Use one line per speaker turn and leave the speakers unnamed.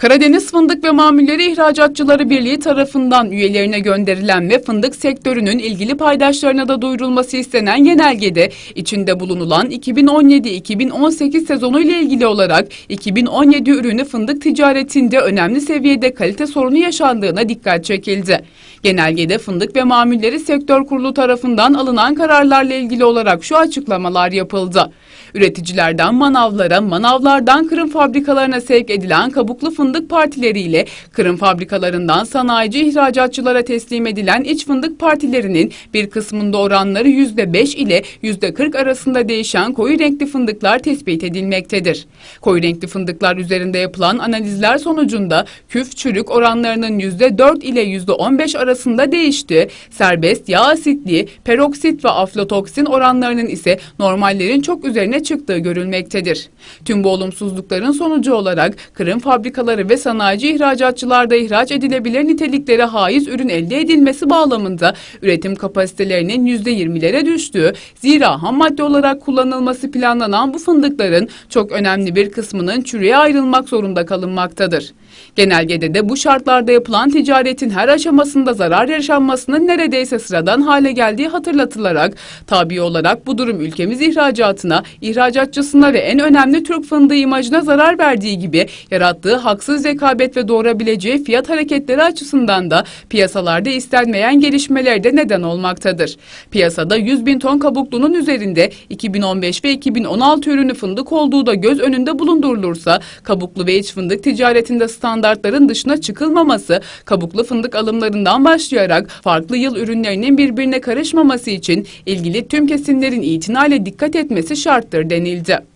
Karadeniz Fındık ve Mamulleri İhracatçıları Birliği tarafından üyelerine gönderilen ve fındık sektörünün ilgili paydaşlarına da duyurulması istenen genelgede içinde bulunulan 2017-2018 sezonu ile ilgili olarak 2017 ürünü fındık ticaretinde önemli seviyede kalite sorunu yaşandığına dikkat çekildi. Genelgede Fındık ve Mamulleri Sektör Kurulu tarafından alınan kararlarla ilgili olarak şu açıklamalar yapıldı. Üreticilerden manavlara, manavlardan kırım fabrikalarına sevk edilen kabuklu fındık partileriyle kırım fabrikalarından sanayici ihracatçılara teslim edilen iç fındık partilerinin bir kısmında oranları %5 ile %40 arasında değişen koyu renkli fındıklar tespit edilmektedir. Koyu renkli fındıklar üzerinde yapılan analizler sonucunda küf çürük oranlarının %4 ile %15 arasında değiştiği, serbest yağ asitliği, peroksit ve aflatoksin oranlarının ise normallerin çok üzerine çıktığı görülmektedir. Tüm bu olumsuzlukların sonucu olarak kırım fabrikaları ve sanayici ihracatçılarda ihraç edilebilir niteliklere haiz ürün elde edilmesi bağlamında üretim kapasitelerinin %20'lere düştüğü, zira ham madde olarak kullanılması planlanan bu fındıkların çok önemli bir kısmının çürüye ayrılmak zorunda kalınmaktadır. Genelgede de bu şartlarda yapılan ticaretin her aşamasında zarar yaşanmasının neredeyse sıradan hale geldiği hatırlatılarak tabi olarak bu durum ülkemiz ihracatına, ihracatçısına ve en önemli Türk fındığı imajına zarar verdiği gibi yarattığı haksız rekabet ve doğurabileceği fiyat hareketleri açısından da piyasalarda istenmeyen gelişmelere de neden olmaktadır. Piyasada 100 bin ton kabuklunun üzerinde 2015 ve 2016 ürünü fındık olduğu da göz önünde bulundurulursa kabuklu ve iç fındık ticaretinde standartların dışına çıkılmaması, kabuklu fındık alımlarından başlayarak farklı yıl ürünlerinin birbirine karışmaması için ilgili tüm kesimlerin itinayla dikkat etmesi şarttır denildi.